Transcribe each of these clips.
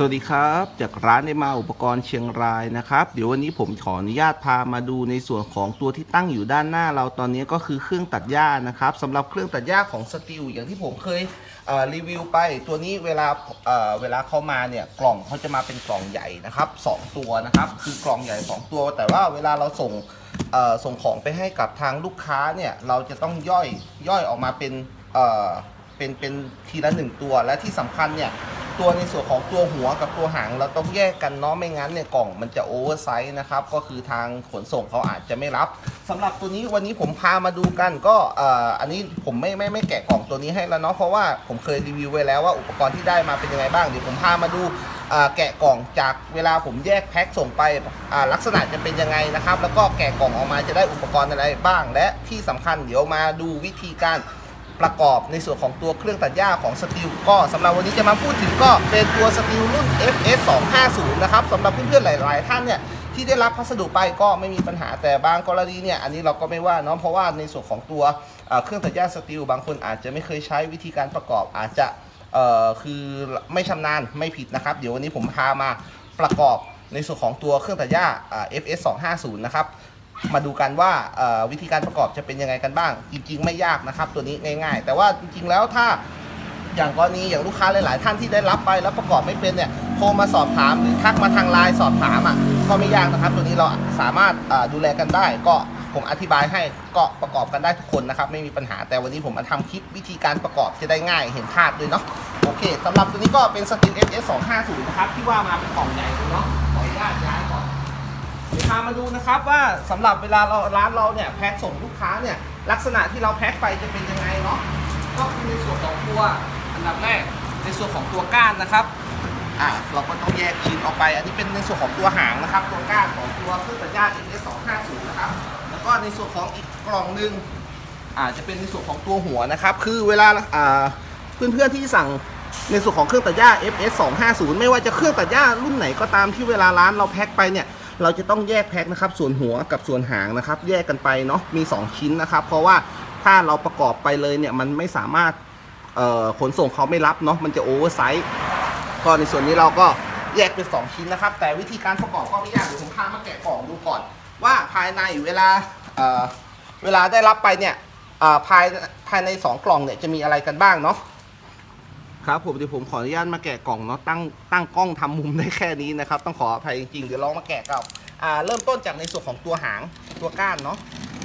สวัสดีครับ จากร้านในมาอุปกรณ์เชียงรายนะครับ เดี๋ยววันนี้ผมขออนุญาตพามาดูในส่วนของตัวที่ตั้งอยู่ด้านหน้าเราตอนนี้ก็คือเครื่องตัดหญ้านะครับสำหรับเครื่องตัดหญ้าของสติลอย่างที่ผมเคยเรีวิวไป ตัวนี้เวลาเเวลาเข้ามาเนี่ยกล่องเขาจะมาเป็นกล่องใหญ่นะครับสองตัวนะครับคือกล่องใหญ่สองตัว แต่ว่าเวลาเราส่งส่งของไปให้กับทางลูกค้าเนี่ยเราจะต้องย่อยย่อยออกมาเป็น เป็นเป็นทีละหนึ่งตัว และที่สำคัญเนี่ย ตัวในส่วนของตัวหัวกับตัวหางเราต้องแยกกันเนาะไม่งั้นเนี่ยกล่องมันจะโอเวอร์ไซส์นะครับ ก็คือทางขนส่งเขาอาจจะไม่รับสำหรับตัวนี้วันนี้ผมพามาดูกันก็เอ่ออันนี้ผมไม่ไม่ไม่แกะกล่องตัวนี้ให้แล้วเนาะเพราะว่าผมเคยรีวิวไว้แล้วว่าอุปกรณ์ที่ได้มาเป็นยังไงบ้างเดี๋ยวผมพามาดูอ่าแกะกล่องจากเวลาผมแยกแพ็คส่งไปอ่าลักษณะจะเป็นยังไงนะครับ แล้วก็แกะกล่องออกมาจะได้อุปกรณ์อะไรบ้าง และที่สำคัญเดี๋ยวมาดูวิธีการ ประกอบในส่วนของตัวเครื่องตัดหญ้าของสติลก็สำหรับวันนี้จะมาพูดถึงก็เป็นตัวสติลรุ่น FS 250นะครับสำหรับเพื่อนๆหลาย ๆ ท่านเนี่ยที่ได้รับพัสดุไปก็ไม่มีปัญหาแต่บางกรณีเนี่ยอันนี้เราก็ไม่ว่าเนาะเพราะว่าในส่วนของตัวเครื่องตัดหญ้าสติลบางคนอาจจะไม่เคยใช้วิธีการประกอบอาจจะเอ่อคือไม่ชำนาญไม่ผิดนะครับ เดี๋ยววันนี้ผมพามาประกอบในส่วนของตัวเครื่องตัดหญ้า FS 250นะครับ มาดูกันว่าวิธีการประกอบจะเป็นยังไงกันบ้าง จริง ๆ ไม่ยากนะครับ ตัวนี้ง่าย ๆ แต่ว่าจริง ๆ แล้วถ้าอย่างกรณีอย่างลูกค้าหลาย ๆ ท่านที่ได้รับไปแล้วประกอบไม่เป็นเนี่ยโทรมาสอบถามหรือทักมาทางไลน์สอบถามอะก็ไม่ยากนะครับ ตัวนี้เราสามารถดูแลกันได้ ก็ผมอธิบายให้ก็ประกอบกันได้ทุกคนนะครับ ไม่มีปัญหาแต่วันนี้ผมมาทำคลิปวิธีการประกอบจะได้ง่ายเห็นภาพด้วยเนาะโอเคสำหรับตัวนี้ก็เป็นสติล FS 250 นะครับที่ว่ามาเป็นกล่องใหญ่เลยเนาะขออนุญาตย้าย พามาดูนะครับว่าสำหรับเวลาเราร้านเราเนี่ยแพ็คส่งลูกค้าเนี่ยลักษณะที่เราแพ็คไปจะเป็นยังไงเนาะก็คือในส่วนของตัวอันดับแรกในส่วนของตัวก้านนะครับอ่าเราก็ต้องแยกชิ้นออกไป อันนี้เป็นในส่วนของตัวหางนะครับ ตัวก้านของตัวเครื่องตัดหญ้า NS 250นะครับแล้วก็ในส่วนของอีกกล่องหนึ่งอ่าจะเป็นในส่วนของตัวหัวนะครับ คือเวลาอ่าเพื่อนๆที่สั่งในส่วนของเครื่องตัดหญ้า FS 250ไม่ว่าจะเครื่องตัดหญ้ารุ่นไหนก็ตามที่เวลาร้านเราแพ็คไปเนี่ย เราจะต้องแยกแพ็คนะครับ ส่วนหัวกับส่วนหางนะครับ แยกกันไปเนาะมี 2 ชิ้นนะครับ เพราะว่าถ้าเราประกอบไปเลยเนี่ยมันไม่สามารถขนส่งเขาไม่รับเนาะมันจะโอเวอร์ไซส์ก็ในส่วนนี้เราก็แยกเป็น 2 ชิ้นนะครับ แต่วิธีการประกอบก็ไม่ยากเดี๋ยวผมพามาแกะกล่องดูก่อน ว่าภายในเวลาเเวลาได้รับไปเนี่ยภายภายใน 2 กล่องเนี่ยจะมีอะไรกันบ้างเนาะ ครับผมเดี๋ยวผมขออนุญาตมาแกะกล่องเนาะตั้งตั้งกล้องทำมุมได้แค่นี้นะครับ ต้องขออภัยจริงๆเดี๋ยวลองมาแกะกันอ่าเริ่มต้นจากในส่วนของตัวหางตัวก้านเนาะ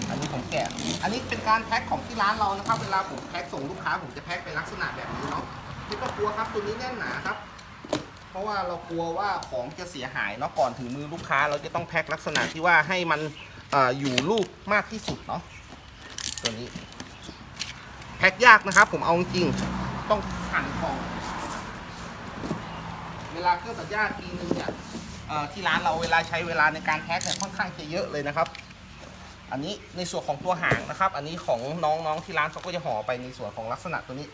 อันนี้ผมแกะ อันนี้เป็นการแพ็คของที่ร้านเรานะครับ เวลาผมแพ็คส่งลูกค้าผมจะแพ็คเป็นลักษณะแบบนี้เนาะที่ก็กลัวครับตัวนี้แน่นหนาครับ เพราะว่าเรากลัวว่าของจะเสียหายเนาะก่อนถึงมือลูกค้าเราจะต้องแพ็คลักษณะที่ว่าให้มันอออยู่ลูกมากที่สุดเนาะตัวนี้ แพ็คยากนะครับ ผมเอาจริง ต้องหั่นกล่อง เวลาเครื่องตัดหญ้าทีนึงเนี่ยที่ร้านเราเวลาใช้เวลาในการแพ็คเนี่ยค่อนข้างจะเยอะเลยนะครับ อันนี้ในส่วนของตัวหางนะครับ อันนี้ของน้องๆที่ร้านเขาก็จะห่อไปในส่วนของลักษณะตัวนี้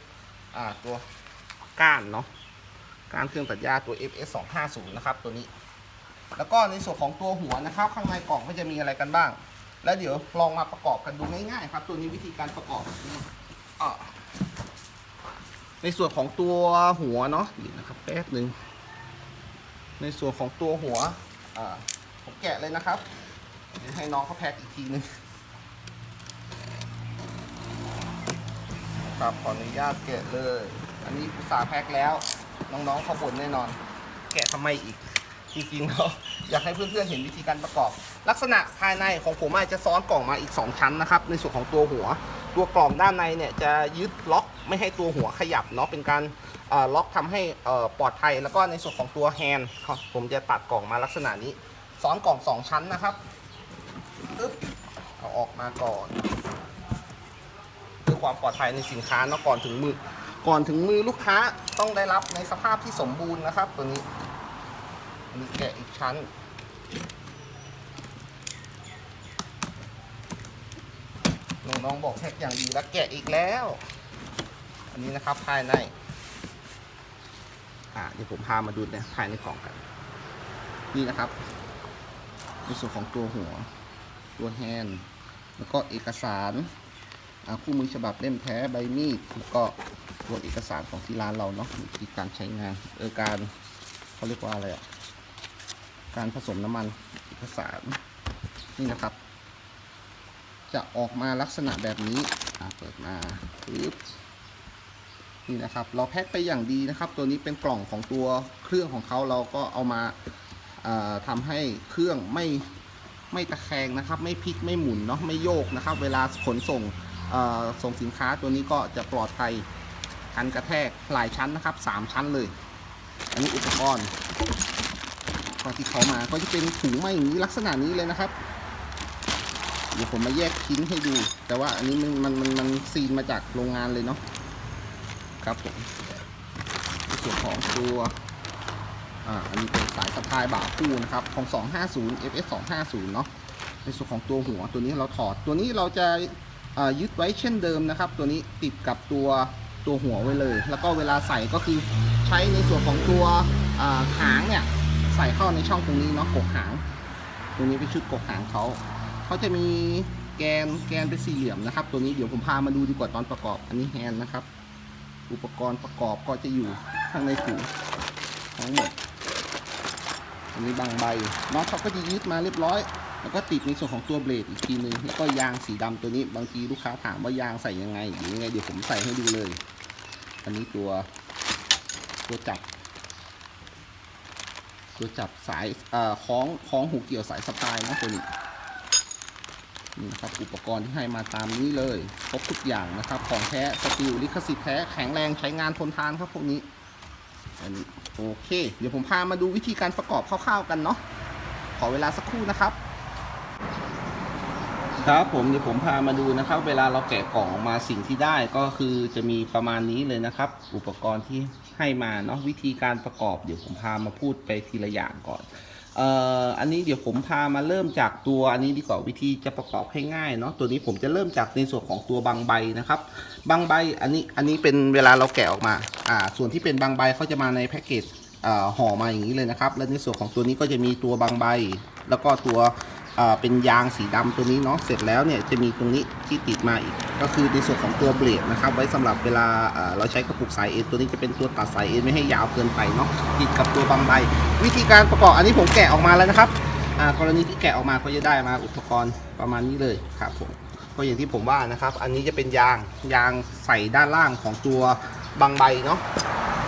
ตัวก้านเนาะก้านเครื่องตัดหญ้าตัว FS 250นะครับตัวนี้ แล้วก็ในส่วนของตัวหัวนะครับ ข้างในกล่องก็จะมีอะไรกันบ้าง แล้วเดี๋ยวลองมาประกอบกันดูง่ายๆครับ ตัวนี้วิธีการประกอบอ่า ในส่วนของตัวหัวเนาะนะครับแป๊บหนึ่งในส่วนของตัวหัวอ่าผมแกะเลยนะครับเดี๋ยวให้น้องเขาแพ็คอีกทีนึงครับขออนุญาตแกะเลย อันนี้อุตสาห์แพ็คแล้ว น้องๆเขาบ่นแน่นอน แกะทำไมอีกจริงๆแล้วอยากให้เพื่อนๆเห็นวิธีการประกอบ ลักษณะภายในของผมอาจจะซ้อนกล่องมาอีก 2 ชั้นนะครับ ในส่วนของตัวหัว ตัวกล่องด้านในเนี่ยจะยึดล็อกไม่ให้ตัวหัวขยับเนาะเป็นการล็อกทำให้ปลอดภัยแล้วก็ในส่วนของตัวแฮนด์ผมจะตัดกล่องมาลักษณะนี้ซ้อนกล่อง 2 ชั้นนะครับปึ๊บเอาออกมาก่อนเพื่อความปลอดภัยในสินค้าเนาะก่อนถึงมือก่อนถึงมือลูกค้าต้องได้รับในสภาพที่สมบูรณ์นะครับ ตัวนี้อันนี้แกะอีกชั้น น้องๆบอกแพ็คอย่างดีแล้วแกะอีกแล้ว อันนี้นะครับภายใน อ่าเดี๋ยวผมพามาดูเนี่ยภายในกล่องกัน นี่นะครับ ในส่วนของตัวหัว ตัวแฮนด์แล้วก็เอกสารอ่าคู่มือฉบับเล่มแท้ใบมีดแล้วก็ตัวเอกสารของที่ร้านเราเนาะวิธีการใช้งานเออการเขาเรียกว่าอะไรอะการผสมน้ำมันเอกสารนี่นะครับ จะออกมาลักษณะแบบนี้อะเปิดมาปึ๊บนี่นะครับ เราแพ็คไปอย่างดีนะครับ ตัวนี้เป็นกล่องของตัวเครื่องของเขาเราก็เอามาเอ่อทำให้เครื่องไม่ไม่ตะแคงนะครับ ไม่พลิกไม่หมุนเนาะไม่โยกนะครับ เวลาขนส่งส่งสินค้าตัวนี้ก็จะปลอดภัยกันกระแทกหลายชั้นนะครับสามชั้นเลย อันนี้อุปกรณ์ตอนที่เขามาก็จะเป็นถุงไมาอย่างนี้ลักษณะนี้เลยนะครับ ดี๋ยวผมมาแยกชิ้นให้ดู แต่ว่าอันนี้มันมันมันมันซีนมาจากโรงงานเลยเนาะครับผมในส่วนของตัวอ่าอันนี้เป็นสายสะพายบ่าคู่นะครับของ 250 FS 250เนาะในส่วนของตัวหัวตัวนี้เราถอดตัวนี้เราจะอ่ายึดไว้เช่นเดิมนะครับ ตัวนี้ติดกับตัวตัวหัวไว้เลย แล้วก็เวลาใส่ก็คือใช้ในส่วนของตัวอ่าหางเนี่ยใส่เข้าในช่องตรงนี้เนาะกกหางตรงนี้เป็นชุดกกหางเขา เขาจะมีแกนแกนเป็นสี่เหลี่ยมนะครับ ตัวนี้เดี๋ยวผมพามาดูดีกว่าตอนประกอบ อันนี้แฮนด์นะครับ อุปกรณ์ประกอบก็จะอยู่ข้างในถุงทั้งหมด อันนี้บางใบน็อตเขาก็จะยึดมาเรียบร้อย แล้วก็ติดในส่วนของตัวเบลดอีกทีนึงแล้วก็ยางสีดำตัวนี้ บางทีลูกค้าถามว่ายางใส่ยังไงหรือยังไงเดี๋ยวผมใส่ให้ดูเลย อันนี้ตัวตัวจับตัวจับสายเอ่อคล้องคล้องหูเกี่ยวสายสะพายนะตัวนี้ นะครับอุปกรณ์ที่ให้มาตามนี้เลยครบทุกอย่างนะครับของแท้สติลลิขสิทธิ์แท้แข็งแรงใช้งานทนทานครับพวกนี้อันนี้โอเค เดี๋ยวผมพามาดูวิธีการประกอบคร่าวๆกันเนาะขอเวลาสักครู่นะครับ ครับผมเดี๋ยวผมพามาดูนะครับ เวลาเราแกะกล่องออกมาสิ่งที่ได้ก็คือจะมีประมาณนี้เลยนะครับ อุปกรณ์ที่ให้มาเนาะวิธีการประกอบ เดี๋ยวผมพามาพูดไปทีละอย่างก่อน เอ่ออันนี้เดี๋ยวผมพามาเริ่มจากตัวอันนี้ดีกว่าวิธีจะประกอบให้ง่ายเนาะตัวนี้ผมจะเริ่มจากในส่วนของตัวบางใบนะครับบางใบอันนี้อันนี้เป็นเวลาเราแกะออกมาอ่าส่วนที่เป็นบางใบเขาจะมาในแพ็กเกจห่อมาอย่างนี้เลยนะครับ และในส่วนของตัวนี้ก็จะมีตัวบางใบ แล้วก็ตัว เป็นยางสีดำตัวนี้เนาะเสร็จแล้วเนี่ยจะมีตรงนี้ที่ติดมาอีก ก็คือในส่วนของตัวเบลดนะครับ ไว้สำหรับเวลาเราใช้กระปุกสายเอ็นตัวนี้จะเป็นตัวตัดสายเอ็นไม่ให้ยาวเกินไปเนาะติดกับตัวบางใบวิธีการประกอบอันนี้ผมแกะออกมาแล้วนะครับกรณีที่แกะออกมาก็จะได้มาอุปกรณ์ประมาณนี้เลยครับผมก็อย่างที่ผมว่านะครับ อันนี้จะเป็นยางยางใส่ด้านล่างของตัวบางใบเนาะ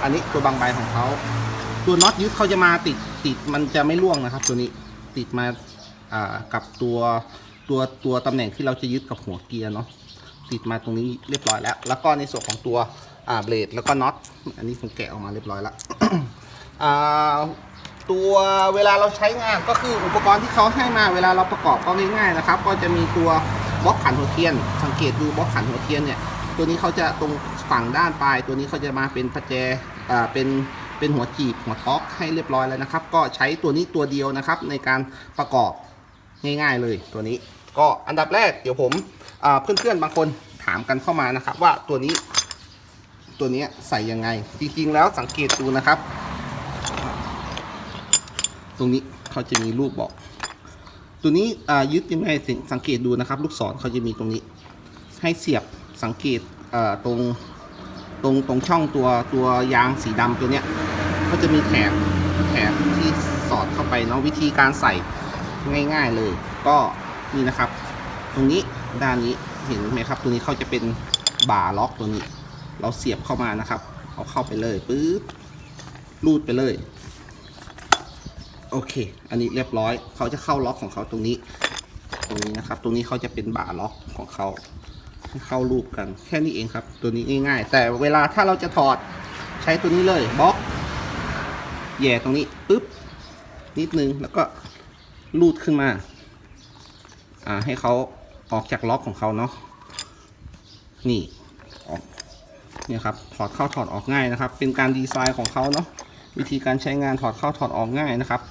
อันนี้ตัวบางใบของเขาตัวน็อตยึดเขาจะมาติดติดมันจะไม่ร่วงนะครับ ตัวนี้ติดมา กับตัวตัวตัวตำแหน่งที่เราจะยึดกับหัวเกียร์เนาะติดมาตรงนี้เรียบร้อยแล้ว แล้วก็ในส่วนของตัวเบลดแล้วก็น็อตอันนี้ผมแกะออกมาเรียบร้อยแล้วตัวเวลาเราใช้งานก็คืออุปกรณ์ที่เขาให้มาเวลาเราประกอบก็ง่ายๆนะครับ ก็จะมีตัวบล็อกขันหัวเทียน สังเกตดูบล็อกขันหัวเทียนเนี่ยตัวนี้เขาจะตรงฝั่งด้านปลาย ตัวนี้เขาจะมาเป็นประแจอ่าเป็นเป็นหัวจีบหัวท็อกให้เรียบร้อยแล้วนะครับ ก็ใช้ตัวนี้ตัวเดียวนะครับในการประกอบ ง่าย ๆ เลยตัวนี้ ก็อันดับแรกเดี๋ยวผมเพื่อนๆบางคนถามกันเข้ามานะครับ ว่าตัวนี้ ตัวนี้ใส่ยังไง จริงๆแล้วสังเกตดูนะครับ ตรงนี้เขาจะมีรูปบอก ตัวนี้ยึดยังไงสังเกตดูนะครับ ลูกศรเขาจะมีตรงนี้ ให้เสียบสังเกตตรงตรงตรงช่องตัวตัวยางสีดำตัวเนี้ยก็จะมีแถบแถบที่สอดเข้าไปเนาะวิธีการใส่ ง่าย ๆเลย ก็นี่นะครับ ตรงนี้ด้านนี้เห็นไหมครับตัวนี้เขาจะเป็นบ่าล็อกตัวนี้ เราเสียบเข้ามานะครับ เอาเข้าไปเลยปึ๊บรูดไปเลย โอเค อันนี้เรียบร้อย เขาจะเข้าล็อกของเขาตรงนี้ ตรงนี้นะครับ ตรงนี้เขาจะเป็นบ่าล็อกของเขาเข้ารูปกันแค่นี้เองครับ ตัวนี้ง่าย ๆ แต่เวลาถ้าเราจะถอดใช้ตัวนี้เลยบล็อกแย่ตรงนี้ปึ๊บนิดนึงแล้วก็ รูดขึ้นมา อ่า ให้เขาออกจากล็อกของเขาเนาะ นี่ออกเนี่ยครับ ถอดเข้าถอดออกง่ายนะครับ เป็นการดีไซน์ของเขาเนาะ วิธีการใช้งานถอดเข้าถอดออกง่ายนะครับ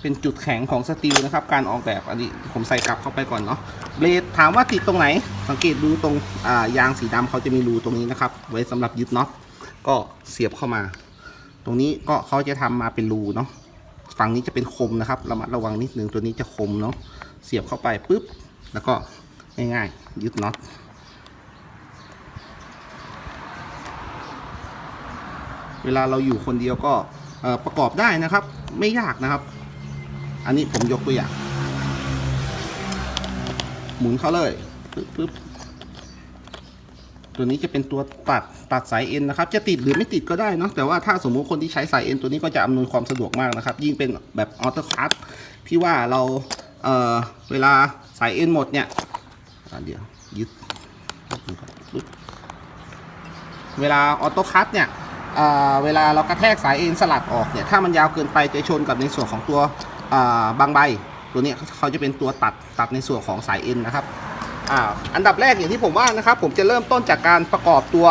เป็นจุดแข็งของสตีลนะครับ การออกแบบอันนี้ผมใส่กลับเข้าไปก่อนเนาะ เบลดถามว่าติดตรงไหน สังเกตดูตรงอ่ายางสีดำเขาจะมีรูตรงนี้นะครับ ไว้สำหรับยึดน็อต ก็เสียบเข้ามา ตรงนี้ก็เขาจะทำมาเป็นรูเนาะ ฝั่งนี้จะเป็นคมนะครับระมัดระวังนิดนึงตัวนี้จะคมเนาะเสียบเข้าไปปุ๊บ แล้วก็ง่ายๆยึดน็อตเวลาเราอยู่คนเดียวก็ประกอบได้นะครับ ไม่ยากนะครับ อันนี้ผมยกตัวอย่าง หมุนเขาเลยปึ๊บปึ๊บ ตัวนี้จะเป็นตัวตัดตัดสายเอ็นนะครับ จะติดหรือไม่ติดก็ได้เนาะแต่ว่าถ้าสมมุติคนที่ใช้สายเอ็นตัวนี้ก็จะอำนวยความสะดวกมากนะครับ ยิ่งเป็นแบบออโต้คัตที่ว่าเราเออเวลาสายเอ็นหมดเนี่ยเดี๋ยวยึดเวลาออโต้คัตเนี่ยเวลาเรากระแทกสายเอ็นสลัดออกเนี่ยถ้ามันยาวเกินไปจะชนกับในส่วนของตัวบางใบ ตัวนี้เขาจะเป็นตัวตัดตัดในส่วนของสายเอ็นนะครับ อ่าอันดับแรกอย่างที่ผมว่านะครับ ผมจะเริ่มต้นจากการประกอบตัว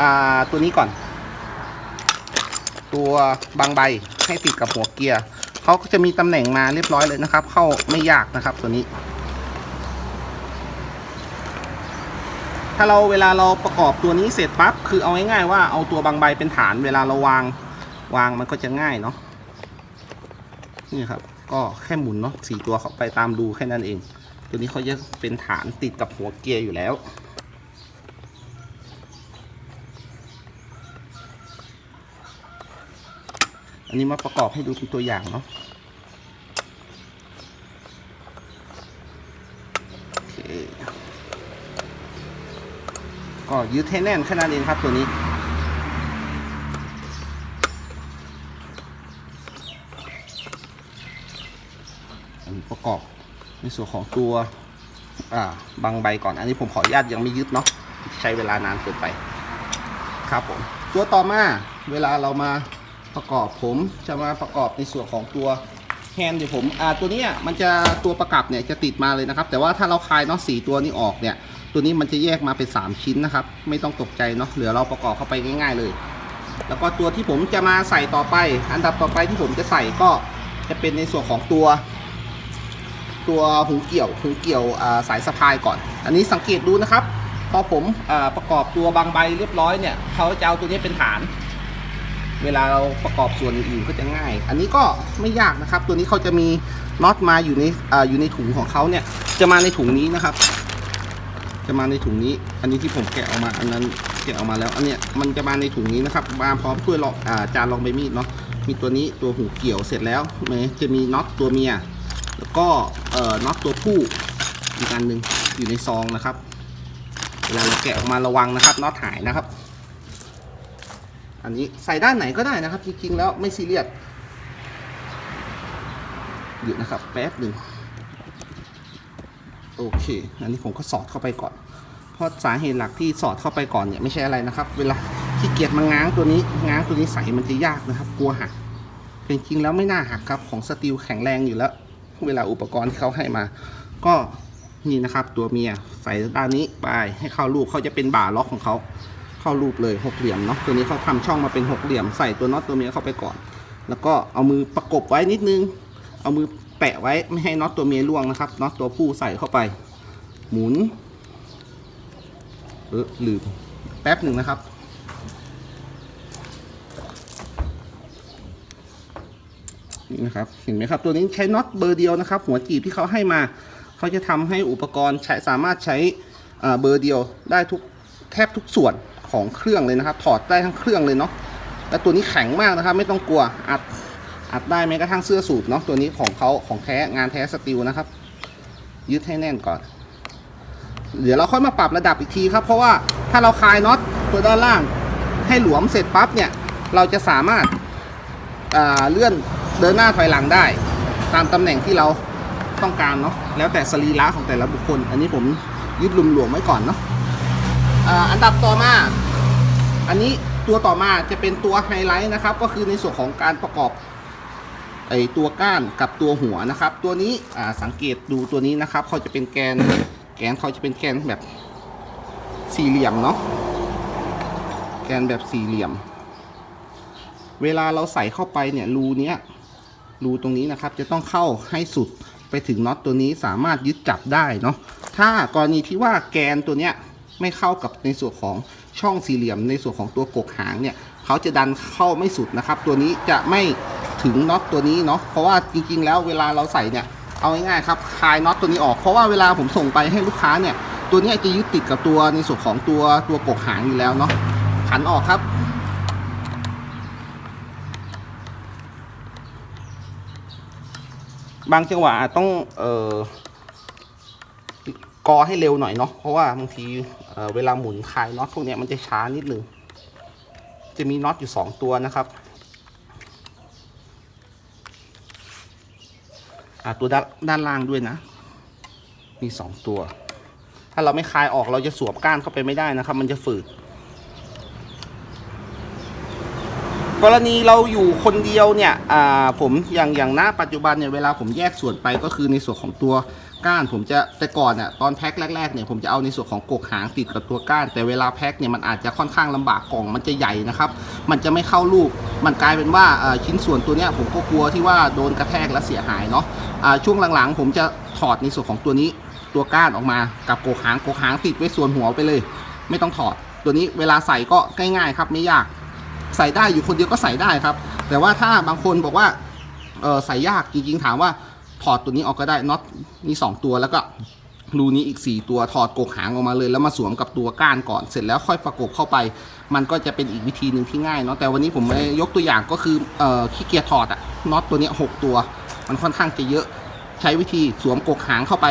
อ่าตัวนี้ก่อน ตัวบางใบให้ติดกับหัวเกียร์เขาก็จะมีตำแหน่งมาเรียบร้อยเลยนะครับ เข้าไม่ยากนะครับตัวนี้ ถ้าเราเวลาเราประกอบตัวนี้เสร็จปั๊บคือเอาง่ายๆว่าเอาตัวบางใบเป็นฐานเวลาเราวางวางมันก็จะง่ายเนาะนี่ครับ ก็แค่หมุนเนาะสี่ตัวเข้าไปตามรูแค่นั้นเอง ตัวนี้เขาจะเป็นฐานติดกับหัวเกียร์อยู่แล้ว อันนี้มาประกอบให้ดูเป็นตัวอย่างเนาะก็ยึดให้แน่นแค่นั้นเองครับตัวนี้ อันนี้ประกอบ ในส่วนของตัวบางใบก่อน อันนี้ผมขออนุญาตยังไม่ยึดเนาะใช้เวลานานเกินไป ครับผม ตัวต่อมาเวลาเรามาประกอบผมจะมาประกอบในส่วนของตัวแฮนด์เดี๋ยวผมอ่าตัวนี้มันจะตัวประกับเนี่ยจะติดมาเลยนะครับ แต่ว่าถ้าเราคลายเนาะสีตัวนี้ออกเนี่ย ตัวนี้มันจะแยกมาเป็น 3 ชิ้นนะครับ ไม่ต้องตกใจเนาะเหลือเราประกอบเข้าไปง่าย ๆเลย แล้วก็ตัวที่ผมจะมาใส่ต่อไป อันดับต่อไปที่ผมจะใส่ก็จะเป็นในส่วนของตัว ตัวหูเกี่ยวหูเกี่ยวสายสะพายก่อน อันนี้สังเกตดูนะครับ พอผมอประกอบตัวบางใบเรียบร้อยเนี่ยเขาจะเอาตัวนี้เป็นฐาน เวลาเราประกอบส่วนอื่นๆก็จะง่าย อันนี้ก็ไม่ยากนะครับ ตัวนี้เขาจะมีน็อตมาอยู่ในออยู่ในถุงของเขาเนี่ย จะมาในถุงนี้นะครับ จะมาในถุงนี้ อันนี้ที่ผมแกะออกมา อันนั้นแกะออกมาแล้ว อันเนี้ยมันจะมาในถุงนี้นะครับ มาพร้อมถ้วยรองจานรองใบมีดเนาะ มีตัวนี้ตัวหูเกี่ยวเสร็จแล้วมันจะมีน็อตตัวเมีย แล้วก็เอ่อน็อตตัวผู้อีกอันหนึ่งอยู่ในซองนะครับเวลาเราแกะออกมาระวังนะครับน็อตหายนะครับ อันนี้ใส่ด้านไหนก็ได้นะครับจริงๆแล้วไม่ซีเรียสหยุดนะครับแป๊บหนึ่งโอเค อันนี้ผมก็สอดเข้าไปก่อน เพราะสาเหตุหลักที่สอดเข้าไปก่อนเนี่ยไม่ใช่อะไรนะครับ เวลาขี้เกียจมาง้างตัวนี้ ง้างตัวนี้ใส่มันจะยากนะครับ กลัวหักจริงๆแล้วไม่น่าหักครับของสตีลแข็งแรงอยู่แล้ว เวลาอุปกรณ์ที่เขาให้มา ก็นี่นะครับ ตัวเมียใส่ด้านนี้ไปให้เข้ารูปเขาจะเป็นบ่าล็อกของเขาเข้ารูปเลยหกเหลี่ยมเนาะตัวนี้เขาทำช่องมาเป็นหกเหลี่ยมใส่ตัวน็อตตัวเมียเข้าไปก่อน แล้วก็เอามือประกบไว้นิดนึง เอามือแปะไว้ไม่ให้น็อตตัวเมียร่วงนะครับน็อตตัวผู้ใส่เข้าไป หมุนเออลืมแป๊บหนึ่งนะครับ นี่นะครับเห็นไหมครับ ตัวนี้ใช้น็อตเบอร์เดียวนะครับ หัวจีบที่เขาให้มา เขาจะทำให้อุปกรณ์ใช้สามารถใช้เบอร์เดียวได้ทุกแทบทุกส่วนของเครื่องเลยนะครับ ถอดได้ทั้งเครื่องเลยเนาะและตัวนี้แข็งมากนะครับ ไม่ต้องกลัวอัดอัดได้แม้กระทั่งเสื้อสูทเนาะตัวนี้ของเขาของแท้งานแท้สตีลนะครับ ยึดให้แน่นก่อน เดี๋ยวเราค่อยมาปรับระดับอีกทีครับ เพราะว่าถ้าเราคลายน็อตตัวด้านล่าง ให้หลวมเสร็จปั๊บเนี่ย เราจะสามารถเลื่อน เดินหน้าถอยหลังได้ ตามตำแหน่งที่เราต้องการเนาะแล้วแต่สรีระของแต่ละบุคคล อันนี้ผมยึดลุมหลวมไว้ก่อนเนาะอันดับต่อมา อันนี้ตัวต่อมาจะเป็นตัวไฮไลท์นะครับ ก็คือในส่วนของการประกอบไอตัวก้านกับตัวหัวนะครับ ตัวนี้สังเกตดูตัวนี้นะครับเขาจะเป็นแกนแกนเขาจะเป็นแกนแบบสี่เหลี่ยมเนาะแกนแบบสี่เหลี่ยม เวลาเราใส่เข้าไปเนี่ยรูเนี้ย รูตรงนี้นะครับ จะต้องเข้าให้สุดไปถึงน็อตตัวนี้สามารถยึดจับได้เนาะถ้ากรณีที่ว่าแกนตัวเนี้ยไม่เข้ากับในส่วนของช่องสี่เหลี่ยมในส่วนของตัวกกหางเนี่ยเขาจะดันเข้าไม่สุดนะครับ ตัวนี้จะไม่ถึงน็อตตัวนี้เนาะเพราะว่าจริงๆ แล้วเวลาเราใส่เนี่ยเอาง่ายๆครับคลายน็อตตัวนี้ออกเพราะว่าเวลาผมส่งไปให้ลูกค้าเนี่ยตัวนี้จะยึดติดกับตัวในส่วนของตัวตัวกกหางอยู่แล้วเนาะขันออกครับ บางจังหวะอาจต้องเอ่อกอให้เร็วหน่อยเนาะเพราะว่าบางทีเเวลาหมุนคลายน็อตพวกนี้มันจะช้านิดนึงจะมีน็อตอยู่สองตัวนะครับตัวด้านด้านล่างด้วยนะ มีสองตัว ถ้าเราไม่คลายออกเราจะสวมก้านเข้าไปไม่ได้นะครับ มันจะฝืด กรณีเราอยู่คนเดียวเนี่ยอ่าผมอย่างอย่างณปัจจุบันเนี่ยเวลาผมแยกส่วนไปก็คือในส่วนของตัวก้าน ผมจะแต่ก่อนเนี่ยตอนแพ็คแรกๆเนี่ยผมจะเอาในส่วนของกกหางติดกับตัวก้าน แต่เวลาแพ็คเนี่ยมันอาจจะค่อนข้างลำบากกล่องมันจะใหญ่นะครับ มันจะไม่เข้าลูก มันกลายเป็นว่าชิ้นส่วนตัวเนี้ยผมก็กลัวที่ว่าโดนกระแทกและเสียหายเนาะอ่าช่วงหลังๆ ผมจะถอดในส่วนของตัวนี้ตัวก้านออกมากับกกหางกกหางติดไว้ส่วนหัวไปเลย ไม่ต้องถอดตัวนี้เวลาใส่ก็ง่ายๆครับไม่ยาก ใส่ได้อยู่คนเดียวก็ใส่ได้ครับ แต่ว่าถ้าบางคนบอกว่าเออใส่ยากจริงๆถามว่าถอดตัวนี้ออกก็ได้น็อตนี่สองตัวแล้วก็รูนี้อีก 4 ตัวถอดกกหางออกมาเลย แล้วมาสวมกับตัวก้านก่อนเสร็จแล้วค่อยประกบเข้าไป มันก็จะเป็นอีกวิธีหนึ่งที่ง่ายเนาะแต่วันนี้ผมไม่ยกตัวอย่างก็คือเอ่อขี้เกียจถอดอะน็อตตัวนี้หกตัว มันค่อนข้างจะเยอะใช้วิธีสวมกกหางเข้าไป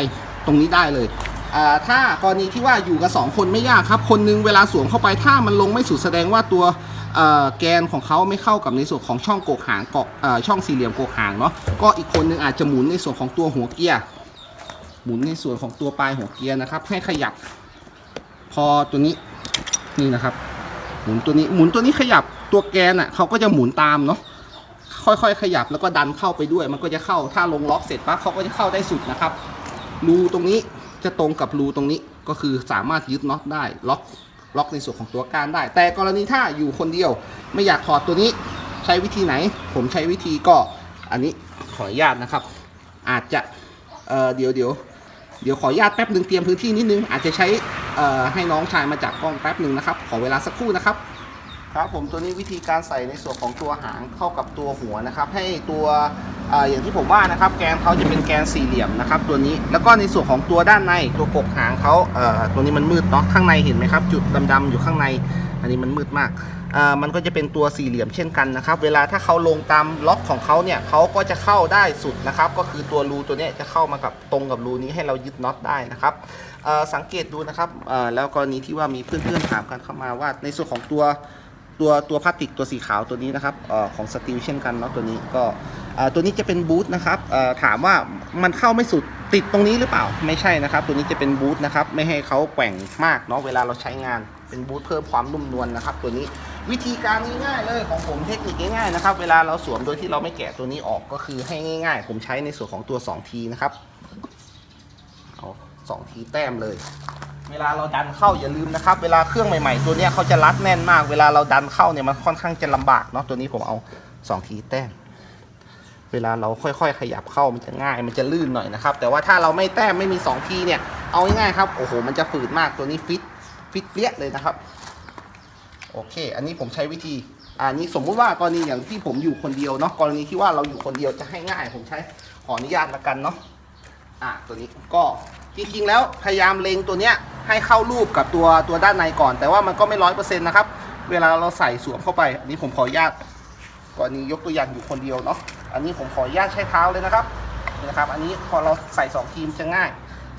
ตรงนี้ได้เลยถ้ากรณีที่ว่าอยู่กันสองคนไม่ยากครับ คนนึงเวลาสวมเข้าไปถ้ามันลงไม่สุดแสดงว่าตัว แกนของเขาไม่เข้ากับในส่วนของช่องกกหางเกาะช่องสี่เหลี่ยมกกหางเนาะก็อีกคนนึงอาจจะหมุนในส่วนของตัวหัวเกียร์หมุนในส่วนของตัวปลายหัวเกียร์นะครับ ให้ขยับ พอตัวนี้นี่นะครับ หมุนตัวนี้หมุนตัวนี้ขยับตัวแกนอะเขาก็จะหมุนตามเนาะค่อยๆ ขยับแล้วก็ดันเข้าไปด้วย มันก็จะเข้าถ้าลงล็อกเสร็จปั๊บเขาก็จะเข้าได้สุดนะครับรูตรงนี้จะตรงกับรูตรงนี้ก็คือสามารถยึดน็อตได้ล็อก ล็อกในส่วนของตัวก้านได้ แต่กรณีถ้าอยู่คนเดียวไม่อยากถอดตัวนี้ใช้วิธีไหน ผมใช้วิธีก็อันนี้ขออนุญาตนะครับ อาจจะเเดี๋ยวเดี๋ยวเดี๋ยวขออนุญาตแป๊บหนึ่งเตรียมพื้นที่นิดนึง อาจจะใช้ให้น้องชายมาจับกล้องแป๊บหนึ่งนะครับ ขอเวลาสักครู่นะครับ ครับผมตัวนี้วิธีการใส่ในส่วนของตัวหางเข้ากับตัวหัวนะครับ ให้ตัว ออย่างที่ผมว่านะครับแกนเขาจะเป็นแกนสี่เหลี่ยมนะครับตัวนี้แล้วก็ในส่วนของตัวด้านในตัวกกหางเขาเตัวนี้มันมืดเนาะข้างในเห็นไหมครับ จุดดำๆอยู่ข้างใน อันนี้มันมืดมากมันก็จะเป็นตัวสี่เหลี่ยมเช่นกันนะครับ เวลาถ้าเขาลงตามล็อกของเขาเนี่ยเขาก็จะเข้าได้สุดนะครับ ก็คือตัวรูตัวนี้จะเข้ามากับตรงกับรูนี้ให้เรายึดน็อตได้นะครับสังเกตดูนะครับแล้วกรณีที่ว่ามีเพื่อนๆถามกันเข้ามาว่าในส่วนของตัว ตัวตัวพลาสติกตัวสีขาวตัวนี้นะครับอของสตีลเช่นกันเนาะตัวนี้ก็ตัวนี้จะเป็นบูทนะครับถามว่ามันเข้าไม่สุดติดตรงนี้หรือเปล่าไม่ใช่นะครับ ตัวนี้จะเป็นบูทนะครับไม่ให้เขาแกว่งมากเนาะเวลาเราใช้งานเป็นบูทเพิ่มความนุ่มนวลนะครับ ตัวนี้วิธีการง่ายๆเลยของผมเทคนิคง่ายๆนะครับ เวลาเราสวมโดยที่เราไม่แกะตัวนี้ออกก็คือให้ง่าย ๆ ผมใช้ในส่วนของตัว2ทีนะครับเอาสองทีแต้มเลย เวลาเราดันเข้าอย่าลืมนะครับ เวลาเครื่องใหม่ๆ ตัวเนี้ยเขาจะรัดแน่นมาก เวลาเราดันเข้าเนี่ยมันค่อนข้างจะลำบากเนาะตัวนี้ผมเอาสองทีแต้มเวลาเราค่อยๆ ขยับเข้ามันจะง่ายมันจะลื่นหน่อยนะครับ แต่ว่าถ้าเราไม่แต้มไม่มีสองทีเนี่ยเอาง่ายๆครับโอ้โหมันจะฝืดมากตัวนี้ฟิตฟิตเปี้ยเลยนะครับ โอเค อันนี้ผมใช้วิธีอันนี้สมมุติว่ากรณีอย่างที่ผมอยู่คนเดียวเนาะกรณีที่ว่าเราอยู่คนเดียวจะให้ง่าย ผมใช้ขออนุญาตละกันเนาะอะตัวนี้ก็จริงๆแล้วพยายามเล็งตัวเนี้ย ให้เข้ารูปกับตัวตัวด้านในก่อน แต่ว่ามันก็ไม่ร้อยเปอร์เซ็นต์นะครับ เวลาเราใส่สวมเข้าไป อันนี้ผมขออนุญาตกรณียกตัวอย่างอยู่คนเดียวเนาะ อันนี้ผมขออนุญาตใช้เท้าเลยนะครับนี่นะครับ อันนี้พอเราใส่สองทีมจะง่าย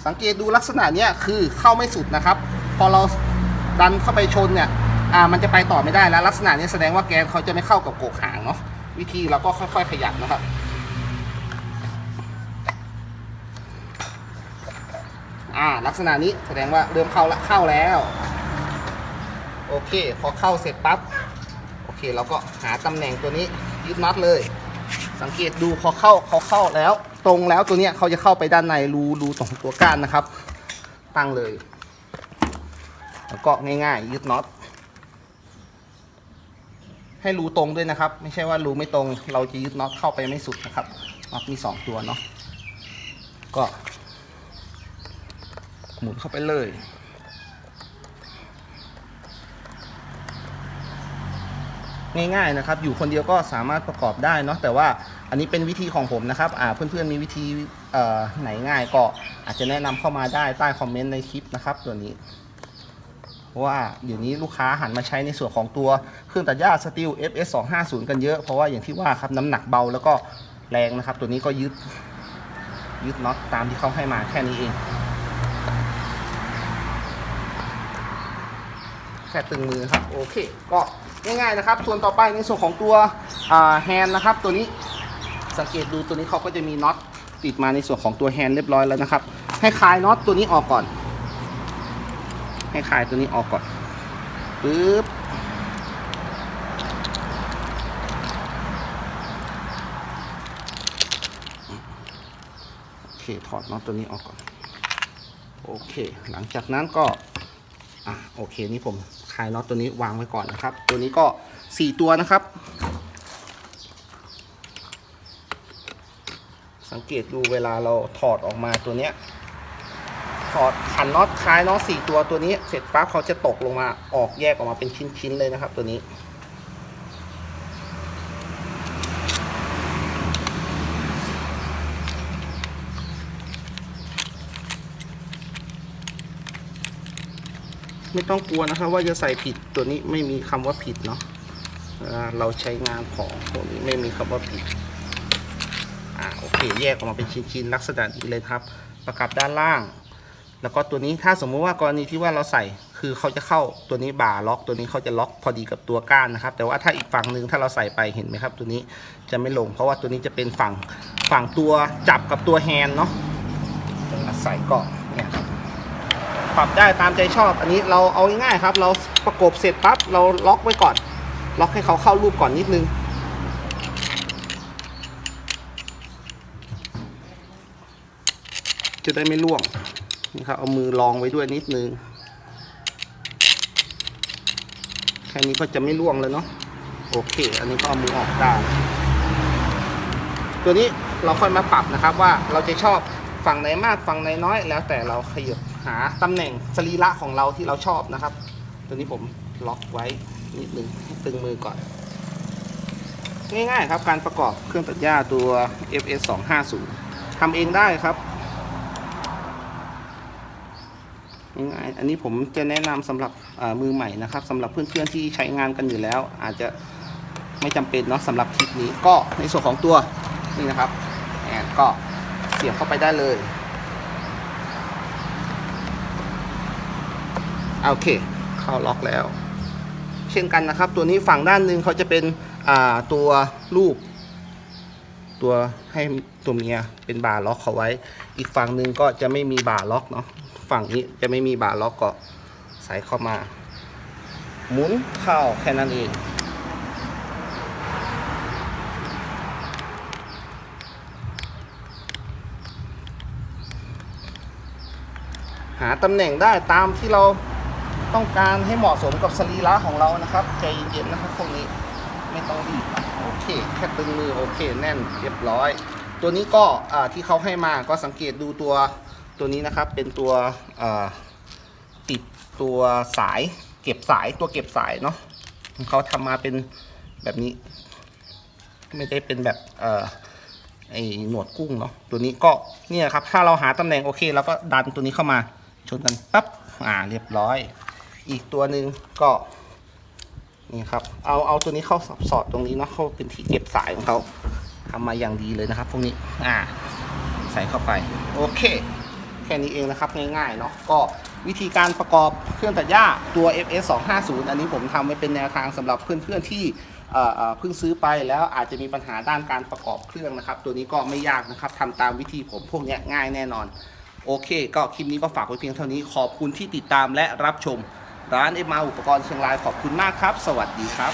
สังเกตดูลักษณะเนี้ยคือเข้าไม่สุดนะครับ พอเราดันเข้าไปชนเนี่ย อ่า มันจะไปต่อไม่ได้แล้ว ลักษณะนี้แสดงว่าแกนเขาจะไม่เข้ากับโกกหางเนาะ วิธีเราก็ค่อยๆขยับนะครับ อ่า ลักษณะนี้แสดงว่าเริ่มเข้าละเข้าแล้ว โอเค พอเข้าเสร็จปั๊บ โอเค เราก็หาตำแหน่งตัวนี้ยึดน็อตเลย สังเกตดูพอเข้าเขาเข้าแล้ว ตรงแล้วตัวเนี้ยเขาจะเข้าไปด้านในรูรูตรงตัวก้านนะครับ ตั้งเลย แล้วก็ง่ายๆ ยึดน็อตให้รูตรงด้วยนะครับ ไม่ใช่ว่ารูไม่ตรงเราจะยึดน็อตเข้าไปไม่สุดนะครับน็อตมีสองตัวเนาะก็ หมุนเข้าไปเลย ง่ายๆนะครับ อยู่คนเดียวก็สามารถประกอบได้เนาะแต่ว่าอันนี้เป็นวิธีของผมนะครับอ่าเพื่อนๆมีวิธีไหนง่ายก็อาจจะแนะนำเข้ามาได้ใต้คอมเมนต์ในคลิปนะครับตัวนี้เพราะว่าเดี๋ยวนี้ลูกค้าหันมาใช้ในส่วนของตัวเครื่องตัดหญ้าสตีล FS 250กันเยอะ เพราะว่าอย่างที่ว่าครับน้ำหนักเบาแล้วก็แรงนะครับ ตัวนี้ก็ยึดยึดน็อตตามที่เขาให้มาแค่นี้เอง แค่ตึงมือครับโอเค ก็ง่ายๆนะครับ ส่วนต่อไปในส่วนของตัวแฮนด์นะครับ ตัวนี้สังเกตดูตัวนี้เขาก็จะมีน็อตติดมาในส่วนของตัวแฮนด์เรียบร้อยแล้วนะครับ ให้คลายน็อตตัวนี้ออกก่อน ให้คลายตัวนี้ออกก่อนปึ๊บโอเคถอดน็อตตัวนี้ออกก่อน โอเค หลังจากนั้นก็อะโอเคนี่ผม คลายน็อตตัวนี้วางไว้ก่อนนะครับ ตัวนี้ก็ 4 ตัวนะครับ สังเกตดูเวลาเราถอดออกมาตัวเนี้ยถอดขันน็อตคลายน็อตสี่ตัวตัวนี้เสร็จปั๊บเขาจะตกลงมาออกแยกออกมาเป็นชิ้นๆเลยนะครับ ตัวนี้ ไม่ต้องกลัวนะครับ ว่าจะใส่ผิดตัวนี้ไม่มีคำว่าผิดเนาะเราใช้งานของตัวนี้ไม่มีคำว่าผิดอ่าโอเค แยกออกมาเป็นชิ้นๆลักษณะนี้เลยครับ ประกับด้านล่าง แล้วก็ตัวนี้ถ้าสมมุติว่ากรณีที่ว่าเราใส่คือเขาจะเข้าตัวนี้บ่าล็อก ตัวนี้เขาจะล็อกพอดีกับตัวก้านนะครับ แต่ว่าถ้าอีกฝั่งหนึ่งถ้าเราใส่ไปเห็นไหมครับ ตัวนี้จะไม่ลง เพราะว่าตัวนี้จะเป็นฝั่งฝั่งตัวจับกับตัวแฮนเนาะใส่เนี่ยครับ ปรับได้ตามใจชอบ อันนี้เราเอาง่ายๆครับ เราประกบเสร็จปั๊บเราล็อกไว้ก่อน ล็อกให้เขาเข้ารูปก่อนนิดนึงจะได้ไม่ล่วงนี่ครับเอามือรองไว้ด้วยนิดนึงแค่นี้ก็จะไม่ล่วงเลยเนาะโอเค อันนี้ก็เอามือออกได้ ตัวนี้เราค่อยมาปรับนะครับว่าเราจะชอบฝั่งไหนมากฝั่งไหนน้อย แล้วแต่เราขยับ หาตำแหน่งสรีระของเราที่เราชอบนะครับ ตัวนี้ผมล็อกไว้นิดหนึ่งให้ตึงมือก่อน ง่ายๆครับการประกอบเครื่องตัดหญ้าตัว FS 2 5 0ทำเองได้ครับง่ายๆอันนี้ผมจะแนะนำสำหรับมือใหม่นะครับสำหรับเพื่อนๆที่ใช้งานกันอยู่แล้ว อาจจะไม่จำเป็นเนาะสำหรับคลิปนี้ก็ในส่วนของตัวนี่นะครับแอนก็เสียบเข้าไปได้เลย โอเค เข้าล็อกแล้ว เช่นกันนะครับ ตัวนี้ฝั่งด้านหนึ่งเขาจะเป็นตัวรูป ตัวให้ตัวเมียเป็นบาร์ล็อกเขาไว้ อีกฝั่งหนึ่งก็จะไม่มีบาร์ล็อกเนาะฝั่งนี้จะไม่มีบาร์ล็อกก็ใส่เข้ามา หมุนเข้าแค่นั้นเองหาตำแหน่งได้ตามที่เรา ต้องการให้เหมาะสมกับสรีระของเรานะครับ ใจเย็นๆนะครับพวกนี้ไม่ต้องรีบโอเค แค่ตึงมือโอเค แน่นเรียบร้อย ตัวนี้ก็ที่เขาให้มาก็สังเกตดูตัวตัวนี้นะครับ เป็นตัวติดตัวสายเก็บสายตัวเก็บสายเนาะเขาทำมาเป็นแบบนี้ ไม่ได้เป็นแบบเอ่อไอหนวดกุ้งเนาะตัวนี้ก็เนี่ยครับ ถ้าเราหาตำแหน่งโอเคเราก็ดันตัวนี้เข้ามาชนกันปั๊บอ่าเรียบร้อย อีกตัวหนึ่งก็นี่ครับ เอาเอาตัวนี้เข้าสอดตรงนี้เนาะเข้าเป็นที่เก็บสายของเขาทำมาอย่างดีเลยนะครับพวกนี้อ่าใส่เข้าไป โอเค แค่นี้เองนะครับง่ายๆเนาะก็วิธีการประกอบเครื่องตัดหญ้าตัว FS 2 5 0อันนี้ผมทำไว้เป็นแนวทางสำหรับเพื่อนๆที่เพิ่งซื้อไปแล้วอาจจะมีปัญหาด้านการประกอบเครื่องนะครับ ตัวนี้ก็ไม่ยากนะครับทำตามวิธีผมพวกนี้ง่ายแน่นอน โอเค ก็คลิปนี้ก็ฝากไว้เพียงเท่านี้ขอบคุณที่ติดตามและรับชม ร้านเอ็มมาอุปกรณ์เชียงรายขอบคุณมากครับ สวัสดีครับ